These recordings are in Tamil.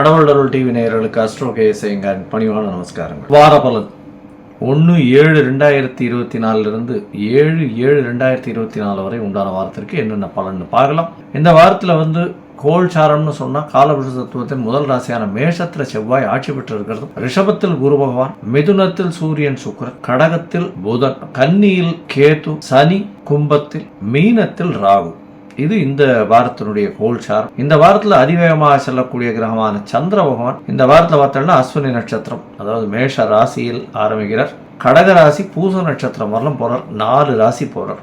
கடவுள் டிவி நேயர்களுக்கு அஸ்ட்ரோ கேஎஸ்ஐங்க பணிவான நமஸ்காரங்கள். வார பலன். ஒன்று ஏழு ரெண்டாயிரத்தி இருபத்தி நாலுலேருந்து ஏழு ஏழு ரெண்டாயிரத்தி இருபத்தி நாலு வரை உண்டான வாரத்திற்கு என்னென்ன பலன்னு பார்க்கலாம். இந்த வாரத்தில் வந்து கோல்சாரம்னு சொன்னால் காலபுருஷ தத்துவத்தின் முதல் ராசியான மேஷத்தில் செவ்வாய் ஆட்சி பெற்று இருக்கிறது ரிஷபத்தில் குரு பகவான் மிதுனத்தில் சூரியன் சுக்கரன் கடகத்தில் புதன் கன்னியில் கேது சனி கும்பத்தில் மீனத்தில் ராகு. இது இந்த வாரத்தினுடைய கோல்சார் இந்த வாரத்துல அதிவேகமாக செல்லக்கூடிய கிரகமான சந்திர பகவான் இந்த வாரத்துல பார்த்தோம்னா அஸ்வினி நட்சத்திரம். அதாவது மேஷ ராசியில் ஆரம்பிக்கிறார். கடக ராசி பூச நட்சத்திரம் வரலாம் போறார். நாலு ராசி போறார்.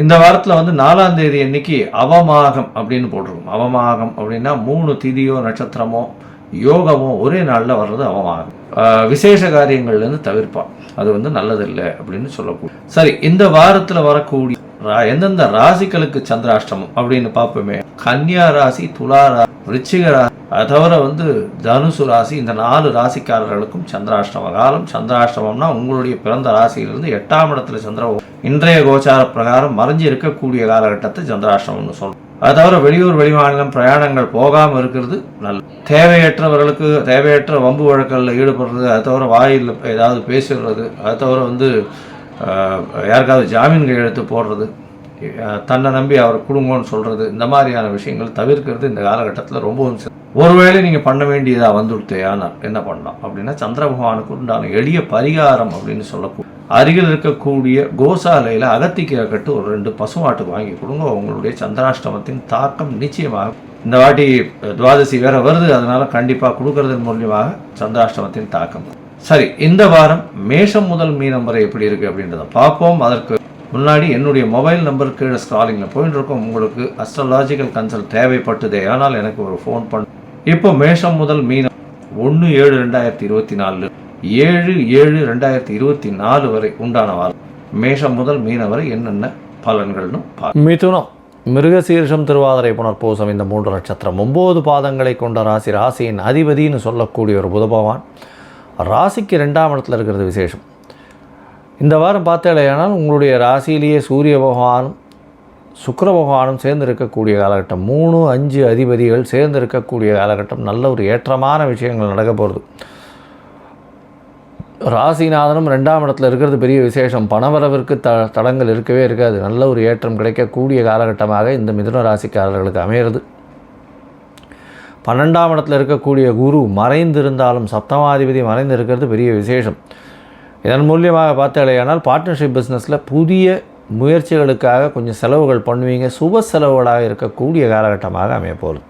இந்த வாரத்தில் வந்து நாலாம் தேதி அன்னைக்கு அவமாகம் அப்படின்னு போட்டிருக்கும். அவமாகம் அப்படின்னா மூணு திதியோ நட்சத்திரமோ யோகமோ ஒரே நாளில் வர்றது அவமாகம். விசேஷ காரியங்கள்லேருந்து தவிர்ப்பான் அது வந்து நல்லதில்லை அப்படின்னு சொல்லக்கூடிய சரி இந்த வாரத்தில் வரக்கூடிய எந்தெந்த ராசிகளுக்கு சந்திராஷ்டமம் அப்படின்னு பார்ப்போமே. கன்னியா ராசி துலா ராசி விருச்சிக ராசி தவிர வந்து தனுசு ராசி இந்த நாலு ராசிக்காரர்களுக்கும் சந்திராஷ்டம காலம். சந்திராஷ்டமம்னா உங்களுடைய பிறந்த ராசியிலிருந்து எட்டாம் இடத்துல சந்திர இன்றைய கோச்சார பிரகாரம் மறைஞ்சு இருக்கக்கூடிய காலகட்டத்தை சந்திராஷ்டமம்னு சொல்றோம். அது தவிர வெளியூர் வெளிமாநிலம் பிரயாணங்கள் போகாமல் இருக்கிறது நல்ல தேவையற்றவர்களுக்கு தேவையற்ற வம்பு வழக்கங்களில் ஈடுபடுறது அது தவிர வாயில் ஏதாவது பேசிடுறது அது தவிர வந்து யாருக்காவது ஜாமீன் கையெழுத்து போடுறது தன்னை நம்பி அவர் குடும்பம்னு சொல்கிறது இந்த மாதிரியான விஷயங்கள் தவிர்க்கிறது இந்த காலகட்டத்தில் ரொம்பவும் ஒருவேளை நீங்கள் பண்ண வேண்டியதாக வந்துவிட்டேயானால் என்ன பண்ணலாம்? அப்படின்னா சந்திர பகவானுக்கு உண்டான எளிய பரிகாரம் அப்படின்னு சொல்லக்கூடிய அருகில் இருக்கக்கூடிய கோசாலையில் அகத்திக்கீரை கட்டு ஒரு ரெண்டு பசுமாட்டுக்கு வாங்கி கொடுங்க. உங்களுடைய சந்திராஷ்டமத்தின் தாக்கம் நிச்சயமாக இந்த வாட்டி துவாதசி வேற வருது அதனால கண்டிப்பாக கொடுக்கறதன் மூலியமாக சந்திராஷ்டமத்தின் தாக்கம். சரி இந்த வாரம் மேஷம் முதல் மீனம் வரை எப்படி இருக்கு அப்படின்றத பார்ப்போம். அதற்கு முன்னாடி என்னுடைய மொபைல் நம்பர் கீழே ஸ்காலிங்கில் போயிட்டு இருக்கோம் உங்களுக்கு அஸ்ட்ராலாஜிக்கல் கன்சல்ட் தேவைப்பட்டதே. ஆனால் எனக்கு ஒரு ஃபோன் பண்ண இப்போ மேஷம் முதல் மீனம் ஒன்று ஏழு ரெண்டாயிரத்தி இருபத்தி நாலு ஏழு ஏழு ரெண்டாயிரத்தி இருபத்தி நாலு வரை உண்டான வாரம். மேஷம் முதல் மீனம் வரை என்னென்ன பலன்கள்னு மிதுனம் மிருகசீர்ஷம் திருவாதிரை புனர்பூசம் இந்த மூன்று நட்சத்திரம் ஒம்பது பாதங்களை கொண்ட ராசி ராசியின் அதிபதின்னு சொல்லக்கூடிய ஒரு புத பகவான் ராசிக்கு ரெண்டாம் இடத்துல இருக்கிறது விசேஷம். இந்த வாரம் பார்த்தாலேயானால் உங்களுடைய ராசியிலேயே சூரிய பகவானும் சுக்கர பகவானும் சேர்ந்து இருக்கக்கூடிய காலகட்டம். மூணு அஞ்சு அதிபதிகள் சேர்ந்து இருக்கக்கூடிய காலகட்டம். நல்ல ஒரு ஏற்றமான விஷயங்கள் நடக்க போகிறது ராசிநாதனும் ரெண்டாம் இடத்துல இருக்கிறது பெரிய விசேஷம். பணவரவிற்கு த தடங்கள் இருக்கவே இருக்காது. நல்ல ஒரு ஏற்றம் கிடைக்கக்கூடிய காலகட்டமாக இந்த மிதுன ராசிக்காரர்களுக்கு அமையிறது பன்னெண்டாம் இடத்துல இருக்கக்கூடிய குரு மறைந்திருந்தாலும் சப்தமாதிபதி மறைந்து இருக்கிறது பெரிய விசேஷம். இதன் மூலியமாக பார்த்தாலேயானால் பார்ட்னர்ஷிப் பிஸ்னஸில் புதிய முயற்சிகளுக்காக கொஞ்சம் செலவுகள் பண்ணுவீங்க. சுப செலவுகளாக இருக்கக்கூடிய காலகட்டமாக அமைய போகுது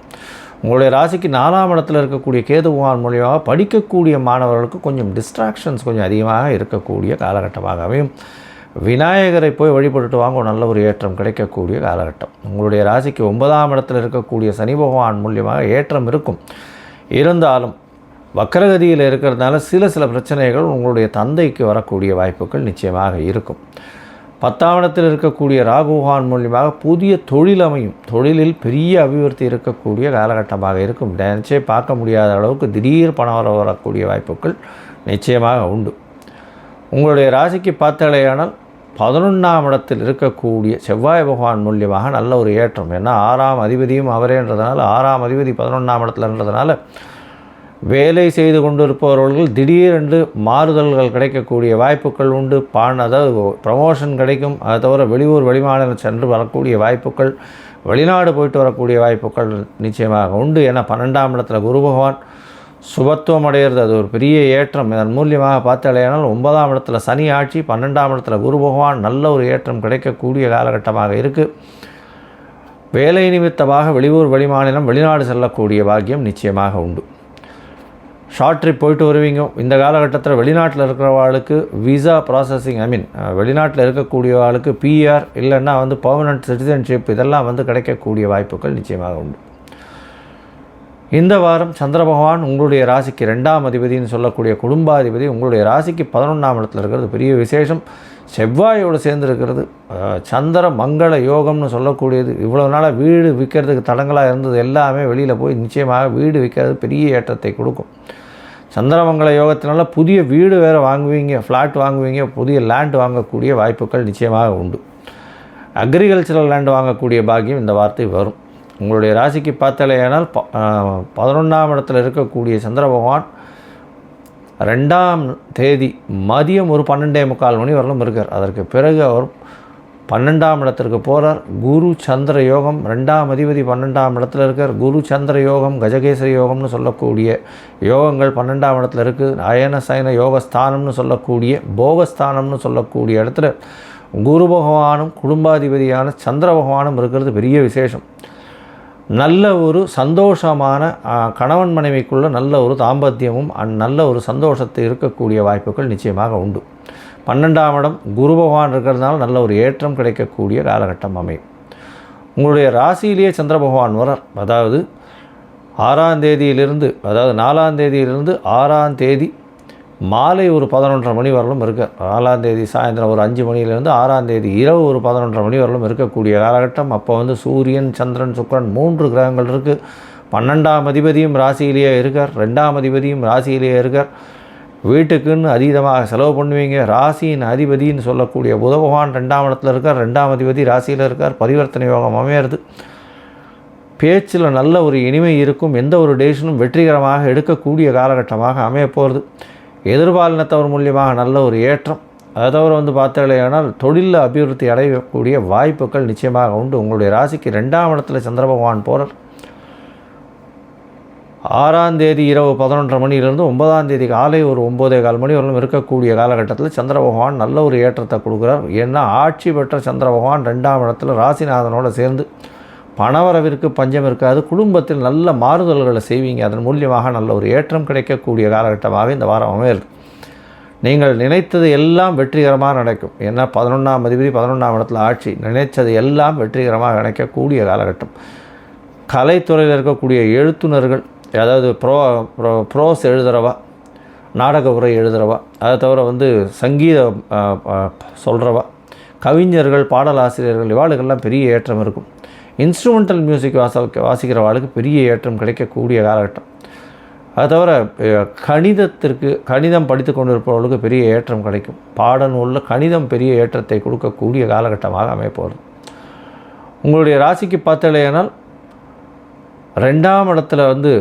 உங்களுடைய ராசிக்கு நாலாம் இடத்துல இருக்கக்கூடிய கேது மூலியமாக படிக்கக்கூடிய மாணவர்களுக்கு கொஞ்சம் டிஸ்ட்ராக்ஷன்ஸ் கொஞ்சம் அதிகமாக இருக்கக்கூடிய காலகட்டமாக அமையும். விநாயகரை போய் வழிபட்டுட்டு வாங்க நல்ல ஒரு ஏற்றம் கிடைக்கக்கூடிய காலகட்டம். உங்களுடைய ராசிக்கு ஒன்பதாம் இடத்தில் இருக்கக்கூடிய சனி பகவான் மூலியமாக ஏற்றம் இருக்கும். இருந்தாலும் வக்கரகதியில் இருக்கிறதுனால சில சில பிரச்சனைகள் உங்களுடைய தந்தைக்கு வரக்கூடிய வாய்ப்புகள் நிச்சயமாக இருக்கும். பத்தாம் இடத்தில் இருக்கக்கூடிய ராகுகான் மூலியமாக புதிய தொழில் அமையும். தொழிலில் பெரிய அபிவிருத்தி இருக்கக்கூடிய காலகட்டமாக இருக்கும். நினச்சே பார்க்க முடியாத அளவுக்கு திடீர் பணம் வர வரக்கூடிய வாய்ப்புகள் நிச்சயமாக உண்டு. உங்களுடைய ராசிக்கு பார்த்தாலேயானால் பதினொன்றாம் இடத்தில் இருக்கக்கூடிய செவ்வாய் பகவான் மூலியமாக நல்ல ஒரு ஏற்றம். ஏன்னா ஆறாம் அதிபதியும் அவரேன்றதுனால ஆறாம் அதிபதி பதினொன்றாம் இடத்துலன்றதுனால வேலை செய்து கொண்டிருப்பவர்கள் திடீரென்று மாறுதல்கள் கிடைக்கக்கூடிய வாய்ப்புகள் உண்டு. பான் அதாவது ப்ரமோஷன் கிடைக்கும். அதை தவிர வெளியூர் வெளிமாநிலம் சென்று வரக்கூடிய வாய்ப்புகள் வெளிநாடு போயிட்டு வரக்கூடிய வாய்ப்புகள் நிச்சயமாக உண்டு. ஏன்னா பன்னெண்டாம் இடத்துல குரு பகவான் சுபத்துவம் அடையிறது. அது ஒரு பெரிய ஏற்றம். இதன் மூலியமாக பார்த்தாலேயானால் ஒன்பதாம் இடத்துல சனி ஆட்சி பன்னெண்டாம் இடத்துல குரு பகவான் நல்ல ஒரு ஏற்றம் கிடைக்கக்கூடிய காலகட்டமாக இருக்குது வேலை நிமித்தமாக வெளியூர் வெளிமாநிலம் வெளிநாடு செல்லக்கூடிய பாக்கியம் நிச்சயமாக உண்டு. ஷார்ட் ட்ரிப் போயிட்டு வருவீங்க. இந்த காலகட்டத்தில் வெளிநாட்டில் இருக்கிறவாளுக்கு விசா ப்ராசஸிங் ஐ மீன் வெளிநாட்டில் இருக்கக்கூடியவாளுக்கு பிஆர் இல்லைன்னா வந்து பர்மனன்ட் சிட்டிசன்ஷிப் இதெல்லாம் வந்து கிடைக்கக்கூடிய வாய்ப்புகள் நிச்சயமாக உண்டு. இந்த வாரம் சந்திர பகவான் உங்களுடைய ராசிக்கு ரெண்டாம் அதிபதினு சொல்லக்கூடிய குடும்பாதிபதி உங்களுடைய ராசிக்கு பதினொன்றாம் இடத்துல இருக்கிறது. பெரிய விசேஷம். செவ்வாயோடு சேர்ந்து இருக்கிறது சந்திர மங்கள யோகம்னு சொல்லக்கூடியது. இவ்வளோ நாளாக வீடு விற்கிறதுக்கு தடங்களாக இருந்தது. எல்லாமே வெளியில் போய் நிச்சயமாக வீடு விற்கிறது பெரிய ஏற்றத்தை கொடுக்கும். சந்திரமங்கல யோகத்தினால புதிய வீடு வேறு வாங்குவீங்க ஃப்ளாட் வாங்குவீங்க புதிய லேண்ட் வாங்கக்கூடிய வாய்ப்புகள் நிச்சயமாக உண்டு. அக்ரிகல்ச்சரல் லேண்ட் வாங்கக்கூடிய பாக்கியம் இந்த வார்த்தை வரும். உங்களுடைய ராசிக்கு பார்த்தலையானால் ப பதினொன்றாம் இடத்துல இருக்கக்கூடிய சந்திர பகவான் ரெண்டாம் தேதி மதியம் ஒரு பன்னெண்டே முக்கால் மணி வரலும் இருக்கார். அதற்கு பிறகு அவர் பன்னெண்டாம் இடத்திற்கு போகிறார் குரு சந்திர யோகம் ரெண்டாம் அதிபதி பன்னெண்டாம் இடத்துல இருக்கார். குரு சந்திர யோகம் கஜகேசரி யோகம்னு சொல்லக்கூடிய யோகங்கள் பன்னெண்டாம் இடத்துல இருக்குது அயன சயன யோகஸ்தானம்னு சொல்லக்கூடிய போகஸ்தானம்னு சொல்லக்கூடிய இடத்துல குரு பகவானும் குடும்பாதிபதியான சந்திர பகவானும் இருக்கிறது. பெரிய விசேஷம். நல்ல ஒரு சந்தோஷமான கணவன் மனைவிக்குள்ள நல்ல ஒரு தாம்பத்தியமும் அந் நல்ல ஒரு சந்தோஷத்தை இருக்கக்கூடிய வாய்ப்புகள் நிச்சயமாக உண்டு. பன்னெண்டாம் இடம் குரு பகவான் இருக்கிறதுனால நல்ல ஒரு ஏற்றம் கிடைக்கக்கூடிய காலகட்டம் அமையும். உங்களுடைய ராசியிலேயே சந்திர பகவான் வரார் அதாவது ஆறாம் தேதியிலிருந்து அதாவது நாலாம் தேதியிலிருந்து ஆறாம் தேதி மாலை ஒரு பதினொன்றரை மணி வரலும் இருக்கார் நாலாந்தேதி சாயந்தரம் ஒரு அஞ்சு மணியிலேருந்து ஆறாம் தேதி இரவு ஒரு பதினொன்றரை மணி வரலும் இருக்கக்கூடிய காலகட்டம். அப்போ வந்து சூரியன் சந்திரன் சுக்கிரன் மூன்று கிரகங்கள் இருக்குது பன்னெண்டாம் அதிபதியும் ராசியிலேயே இருக்கார். ரெண்டாம் அதிபதியும் ராசியிலேயே இருக்கார். வீட்டுக்குன்னு அதீதமாக செலவு பண்ணுவீங்க. ராசியின் அதிபதின்னு சொல்லக்கூடிய புத பகவான் ரெண்டாம் இடத்துல இருக்கார். ரெண்டாம் அதிபதி ராசியில் இருக்கார். பரிவர்த்தனை யோகம் அமையிறது. பேச்சில் நல்ல ஒரு இனிமை இருக்கும். எந்த ஒரு டேஷனும் வெற்றிகரமாக எடுக்கக்கூடிய காலகட்டமாக அமையப்போகிறது எதிர்பாலினத்தவர் மூலியமாக நல்ல ஒரு ஏற்றம். அதை தவிர வந்து பார்த்தாலேயானால் தொழிலில் அபிவிருத்தி அடையக்கூடிய வாய்ப்புகள் நிச்சயமாக உண்டு. உங்களுடைய ராசிக்கு ரெண்டாம் இடத்துல சந்திர பகவான் போகிறார் ஆறாம் தேதி இரவு பதினொன்றரை மணியிலிருந்து ஒன்பதாம் தேதி காலை ஒரு ஒம்போதே கால் மணி வரலும் இருக்கக்கூடிய காலகட்டத்தில் சந்திர பகவான் நல்ல ஒரு ஏற்றத்தை கொடுக்குறார். ஏன்னா ஆட்சி பெற்ற சந்திர பகவான் ரெண்டாம் இடத்துல ராசிநாதனோடு சேர்ந்து பணவரவிற்கு பஞ்சம் இருக்காது. குடும்பத்தில் நல்ல மாறுதல்களை செய்வீங்க. அதன் மூலியமாக நல்ல ஒரு ஏற்றம் கிடைக்கக்கூடிய காலகட்டமாக இந்த வாரம் அமையிறது நீங்கள் நினைத்தது எல்லாம் வெற்றிகரமாக நடக்கும். ஏன்னா பதினொன்றாம் அதிபதி பதினொன்றாம் இடத்துல ஆட்சி. நினைத்தது எல்லாம் வெற்றிகரமாக நினைக்கக்கூடிய காலகட்டம். கலைத்துறையில் இருக்கக்கூடிய எழுத்துனர்கள் அதாவது ப்ரோ ப்ரோ ப்ரோஸ் எழுதுகிறவா நாடக உரை எழுதுகிறவா அதை தவிர வந்து சங்கீத சொல்கிறவா கவிஞர்கள் பாடலாசிரியர்கள் இவாளுக்கெல்லாம் பெரிய ஏற்றம் இருக்கும். இன்ஸ்ட்ருமெண்டல் மியூசிக் வாச வாசிக்கிறவாளுக்கு பெரிய ஏற்றம் கிடைக்கக்கூடிய காலகட்டம். அது தவிர கணிதத்திற்கு கணிதம் படித்து கொண்டிருப்பவர்களுக்கு பெரிய ஏற்றம் கிடைக்கும். பாடநூலில் கணிதம் பெரிய ஏற்றத்தை கொடுக்கக்கூடிய காலகட்டமாக அமைப்போகிறது உங்களுடைய ராசிக்கு பார்த்தலையானால் ரெண்டாம் இடத்துல வந்து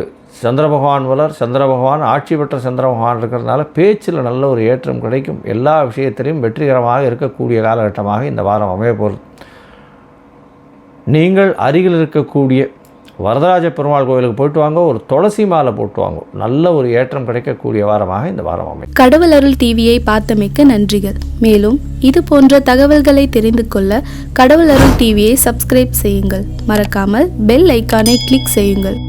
சந்திர பகவான் வளர் சந்திர பகவான் ஆட்சி பெற்ற சந்திர பகவான் இருக்கிறதுனால பேச்சில் நல்ல ஒரு ஏற்றம் கிடைக்கும். எல்லா விஷயத்திலையும் வெற்றிகரமாக இருக்கக்கூடிய காலகட்டமாக இந்த வாரம் அமைய போகிறது நீங்கள் அருகில் இருக்கக்கூடிய வரதராஜ பெருமாள் கோயிலுக்கு போயிட்டு வாங்க ஒரு துளசி மாலை போட்டு வாங்க. நல்ல ஒரு ஏற்றம் கிடைக்கக்கூடிய வாரமாக இந்த வாரம் அமையும். கடவுள் அருள் டிவியை பார்த்தமைக்க நன்றிகள். மேலும் இது போன்ற தகவல்களை தெரிந்து கொள்ள கடவுள் அருள் டிவியை சப்ஸ்கிரைப் செய்யுங்கள். மறக்காமல் பெல் ஐக்கானை கிளிக் செய்யுங்கள்.